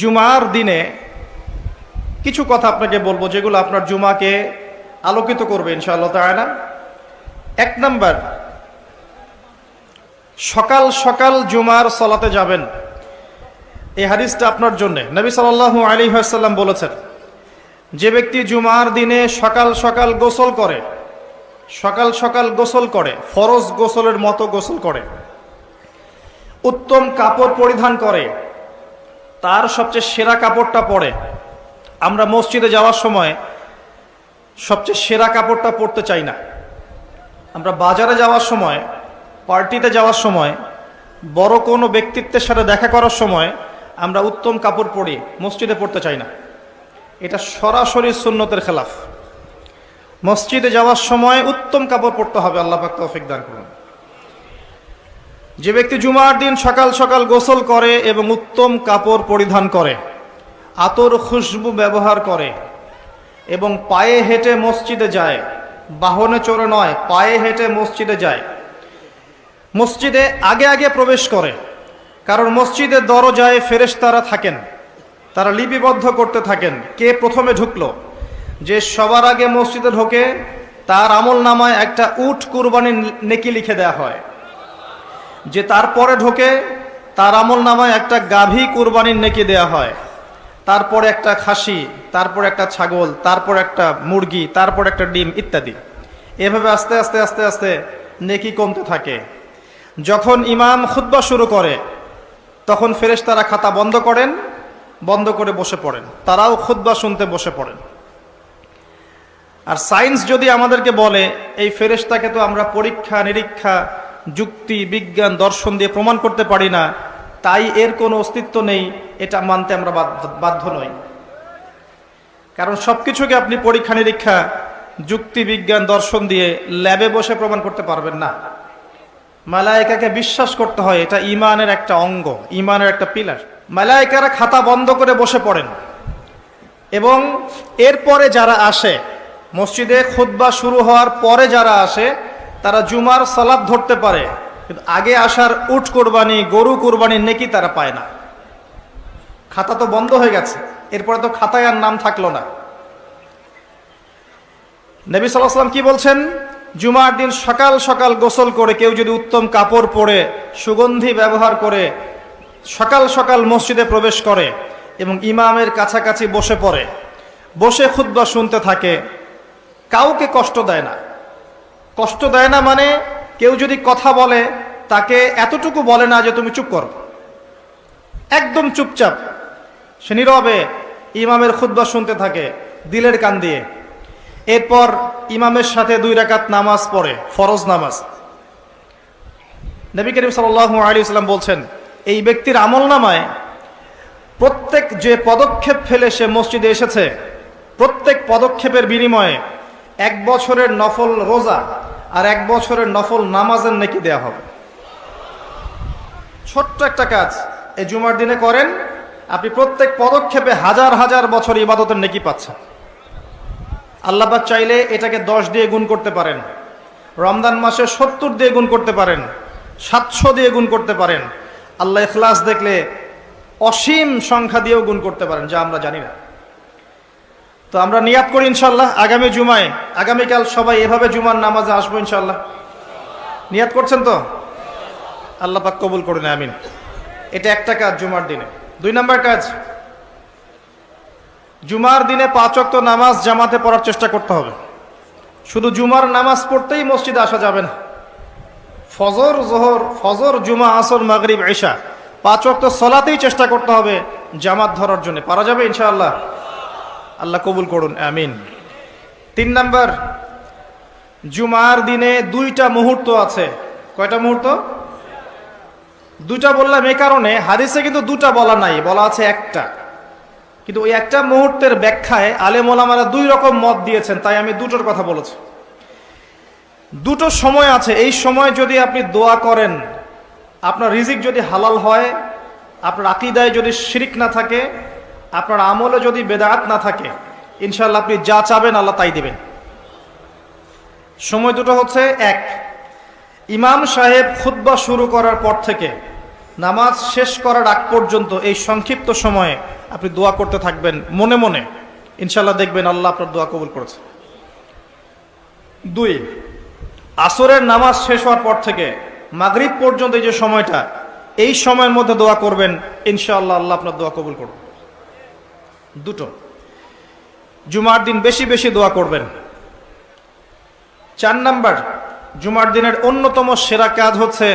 জুমার দিনে কিছু কথা আপনাকে বলব যেগুলো আপনার জুমাকে আলোকিত করবে, ইনশাআল্লাহ তাআলা। এক নাম্বার, সকাল সকাল জুমার সলাতে যাবেন। এই হাদিসটা আপনার জন্য। নবী সাল্লাল্লাহু আলী সাল্লাম বলেছেন, যে ব্যক্তি জুমার দিনে সকাল সকাল গোসল করে, সকাল সকাল গোসল করে, ফরজ গোসলের মতো গোসল করে, উত্তম কাপড় পরিধান করে তার সবচেয়ে সেরা কাপড়টা পরে। আমরা মসজিদে যাওয়ার সময় সবচেয়ে সেরা কাপড়টা পরতে চাই না। আমরা বাজারে যাওয়ার সময়, পার্টিতে যাওয়ার সময়, বড় কোনো ব্যক্তিত্বের সাথে দেখা করার সময় আমরা উত্তম কাপড় পরি, মসজিদে পড়তে চাই না। এটা সরাসরি সুন্নতের খেলাফ। মসজিদে যাওয়ার সময় উত্তম কাপড় পরতে হবে, আল্লাহ পাক তৌফিক দান করুন। যে ব্যক্তি জুমার দিন সকাল সকাল গোসল করে এবং উত্তম কাপড় পরিধান করে, আতর খুশবু ব্যবহার করে এবং পায়ে হেঁটে মসজিদে যায়, বাহনে চড়ে নয়, পায়ে হেঁটে মসজিদে যায়, মসজিদে আগে আগে প্রবেশ করে, কারণ মসজিদের দরজায় ফেরেশতারা থাকেন, তারা লিপিবদ্ধ করতে থাকেন, কে প্রথমে ঢুকলো, যে সবার আগে মসজিদে ঢোকে, তার আমল নামায় একটা উট কুরবানির নেকি লিখে দেওয়া হয়। যে তারপরে ঢোকে, তার আমল নামায় একটা গাভী কুরবানির নেকি দেয়া হয়। তারপরে একটা খাসি, তারপর একটা ছাগল, তারপর একটা মুরগি, তারপর একটা ডিম ইত্যাদি। এভাবে আস্তে আস্তে আস্তে আস্তে নেকি কমতে থাকে। যখন ইমাম খুতবা শুরু করে, তখন ফেরেশতারা খাতা বন্ধ করেন, বন্ধ করে বসে পড়েন। তারাও খুতবা শুনতে বসে পড়েন। আর সায়েন্স যদি আমাদেরকে বলে, এই ফেরেশতাকে তো আমরা পরীক্ষা নিরীক্ষা যুক্তি, বিজ্ঞান, দর্শন দিয়ে প্রমাণ করতে পারি না, তাই এর কোনো অস্তিত্ব নেই, এটা মানতে আমরা বাধ্য নই। কারণ সব কিছুকে আপনি পরীক্ষা, নিরীক্ষা, যুক্তি, বিজ্ঞান, দর্শন দিয়ে ল্যাবে বসে প্রমাণ করতে পারবেন না। মালায়িকাকে বিশ্বাস করতে হয়, এটা ইমানের একটা অঙ্গ, ইমানের একটা পিলার। মালায়িকারা খাতা বন্ধ করে বসে পড়েন। এবং এরপরে যারা আসে, মসজিদে খুতবা শুরু হওয়ার পরে যারা আসে তারা জুমার সালাদ ধরতে পারে, কিন্তু আগে আসার উট কোরবানি, গরু কোরবানির নেকি তারা পায় না। খাতা তো বন্ধ হয়ে গেছে, এরপরে তো খাতায় আর নাম থাকল না। নবী সাল্লাম কি বলছেন? জুমার দিন সকাল সকাল গোসল করে কেউ যদি উত্তম কাপড় পরে, সুগন্ধি ব্যবহার করে, সকাল সকাল মসজিদে প্রবেশ করে এবং ইমামের কাছাকাছি বসে পড়ে, বসে খুদ্া শুনতে থাকে, কাউকে কষ্ট দেয় না। কষ্ট দেয় না মানে কেউ যদি কথা বলে, তাকে এতটুকু বলে না যে তুমি চুপ করো। একদম চুপচাপ। সে নীরবে ইমামের খুদ্া শুনতে থাকে, দিলের কান দিয়ে। এরপর ইমামের সাথে দুই রাকাত নামাজ পড়ে, ফরজ নামাজ। নবী করিম সাল আলী ইসলাম বলছেন, এই ব্যক্তির আমল নামায় প্রত্যেক যে পদক্ষেপ ফেলে সে মসজিদে এসেছে, প্রত্যেক পদক্ষেপের বিনিময়ে এক বছরের নফল রোজা আর এক বছরের নফল নামাজের নাকি দেয়া হবে। ছোট্ট একটা কাজ, এই জুমার দিনে করেন, আপনি প্রত্যেক পদক্ষেপে হাজার হাজার বছর ইবাদতের নেকি পাচ্ছেন। আল্লাহবাক চাইলে এটাকে দশ দিয়ে গুণ করতে পারেন, রমজান মাসে সত্তর দিয়ে গুণ করতে পারেন, সাতশো দিয়ে গুণ করতে পারেন। আল্লাহ ইখলাস দেখলে অসীম সংখ্যা দিয়েও গুণ করতে পারেন, যা আমরা জানি না। তো আমরা নিয়াত করি ইনশাল্লাহ আগামী জুমায়। আগামীকাল সবাই এভাবে জুমার নামাজে আসব ইনশাল্লাহ। নিয়াত করছেন তো? আল্লাহ পাক কবুল করুন আমিন। এটা একটা কাজ জুমার দিনে। দুই নম্বর কাজ, জুমার দিনে পাঁচ অক্ত নামাজ জামাতে পড়ার চেষ্টা করতে হবে। শুধু জুমার নামাজ পড়তেই মসজিদে আসা যাবে না। ফজর, জোহর, ফজর, জুমা, আসর, মাগরিব এশা পাঁচ অক্ত সলাতেই চেষ্টা করতে হবে জামাত ধরার জন্য। পারা যাবে ইনশাআল্লাহ। আল্লাহ কবুল করুন, আমিন। তিন নাম্বার, জুমার দিনে দুইটা মুহূর্ত আছে। কয়টা মুহূর্ত? দুটা বললাম এ কারণে, হাদিসে কিন্তু দুটা বলা নাই, বলা আছে একটা। কিন্তু ওই একটা মুহূর্তের ব্যাখ্যায় আলেম ওলামারা দুই রকম মত দিয়েছেন, তাই আমি দুটোর কথা বলেছি। দুটো সময় আছে, এই সময় যদি আপনি দোয়া করেন, আপনার রিজিক যদি হালাল হয়, আপনার আকিদায় যদি শিরিক না থাকে আপনার আমলে যদি বেদাত না থাকে ইনশাল্লাহ আপনি যা চাবেন আল্লাহ তাই দেবেন। সময় দুটো হচ্ছে, এক, ইমাম সাহেব খুদ্া শুরু করার পর থেকে নামাজ শেষ করার আগ পর্যন্ত এই সংক্ষিপ্ত সময়ে আপনি দোয়া করতে থাকবেন, মনে মনে। ইনশাল্লাহ দেখবেন আল্লাহ আপনার দোয়া কবুল করেছে। দুই, আসরের নামাজ শেষ হওয়ার পর থেকে মাগরিব পর্যন্ত এই যে সময়টা, এই সময়ের মধ্যে দোয়া করবেন, ইনশাআল্লাহ আল্লাহ আপনার দোয়া কবুল করবে। দুটো। জুমার দিন বেশি বেশি দোয়া করবেন। চার নাম্বার, জুমার দিনের অন্যতম সেরা কাজ হচ্ছে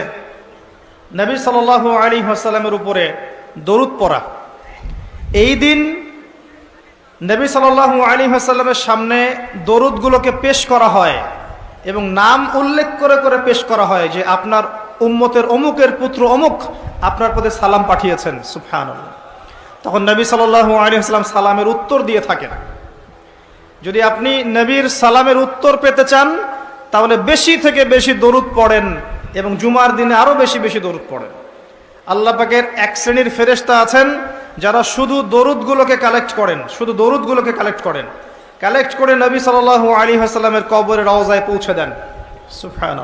নবী সাল আলী হাসালামের উপরে দরুদ পড়া। এই দিন নবী সাল আলী হাসাল্লামের সামনে দরুদগুলোকে পেশ করা হয় এবং নাম উল্লেখ করে করে পেশ করা হয় যে আপনার উম্মতের অমুকের পুত্র অমুক আপনার প্রতি সালাম পাঠিয়েছেন। সুফহান তখন নবী সাল আলী হাসলাম সালামের উত্তর দিয়ে থাকেন। যদি আপনি নবীর সালামের উত্তর পেতে চান, তাহলে বেশি থেকে বেশি দরুদ পড়েন এবং জুমার দিনে আরও বেশি বেশি দরুদ পড়েন। আল্লাহ পাকের এক শ্রেণির ফেরেস্তা আছেন, যারা শুধু দরুদগুলোকে কালেক্ট করেন, শুধু দরুদগুলোকে কালেক্ট করেন। কালেক্ট করে নবী সাল আলী হাসাল্লামের কবরে রওজায় পৌঁছে দেন। সুফায়ন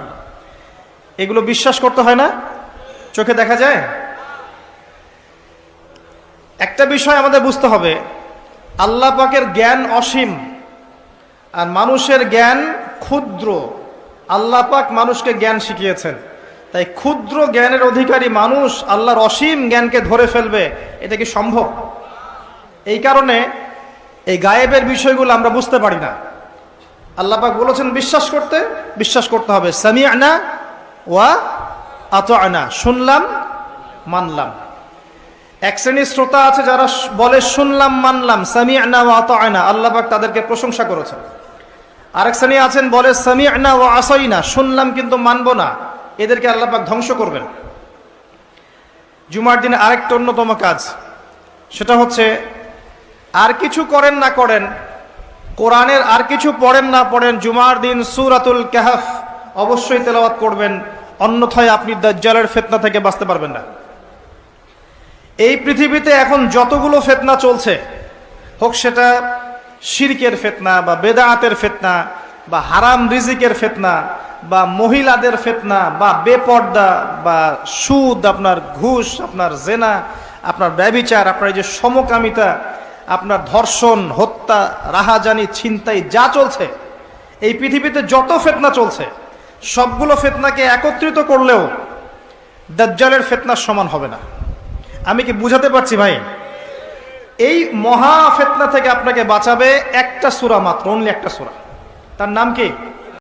এগুলো বিশ্বাস করতে হয় না? চোখে দেখা যায়? একটা বিষয় আমাদের বুঝতে হবে। আল্লাহ পাকের জ্ঞান অসীম, আর মানুষের জ্ঞান ক্ষুদ্র। আল্লাহ পাক মানুষকে জ্ঞান শিখিয়েছেন। তাই ক্ষুদ্র জ্ঞানের অধিকারী মানুষ আল্লাহর অসীম জ্ঞানকে ধরে ফেলবে, এটা কি সম্ভব? এই কারণে এই গায়েবের বিষয়গুলো আমরা বুঝতে পারি না। আল্লাহ পাক বলেছেন, বিশ্বাস করতে বিশ্বাস করতে হবে। সামি আনা ওয়া আত আনা শুনলাম, মানলাম। এক শ্রেণির শ্রোতা আছে যারা বলে, শুনলাম, মানলাম সামি আনা ও আয়না আল্লাহ তাদেরকে প্রশংসা করেছেন। আরেক শ্রেণি আছেন, বলে সামি আনা ও আসই না শুনলাম, কিন্তু মানব না। এদেরকে আল্লাহ পাক ধ্বংস করবেন। জুমার দিনে আরেকটা অন্যতম কাজ, সেটা হচ্ছে, আর কিছু করেন না করেন, কোরআনের আর কিছু পড়েন না পড়েন, জুমার দিন সুরাতুল কাহাফ অবশ্যই তেলাওয়াত করবেন, অন্যথায় আপনি দাজ্জালের ফেতনা থেকে বাঁচতে পারবেন না। এই পৃথিবীতে এখন যতগুলো ফেতনা চলছে, হোক সেটা শিরকের ফেতনা বা বেদায়াতের ফেতনা বা হারাম রিজিকের ফেতনা বা মহিলাদের ফেতনা বা বেপর্দা বা সুদ, আপনার ঘুষ, আপনার জেনা, আপনার ব্যবিচার, আপনার এই যে সমকামিতা, আপনার ধর্ষণ, হত্যা, রাহাজানি, ছিনতাই যা চলছে, এই পৃথিবীতে যত ফেতনা চলছে, সবগুলো ফেতনাকে একত্রিত করলেও দাজ্জালের ফেতনার সমান হবে না। আমি কি বুঝাতে পারছি ভাই? এই মহা ফেতনা থেকে আপনাকে বাঁচাবে একটা সুরা মাত্র অনলি একটা সুরা। তার নাম কি?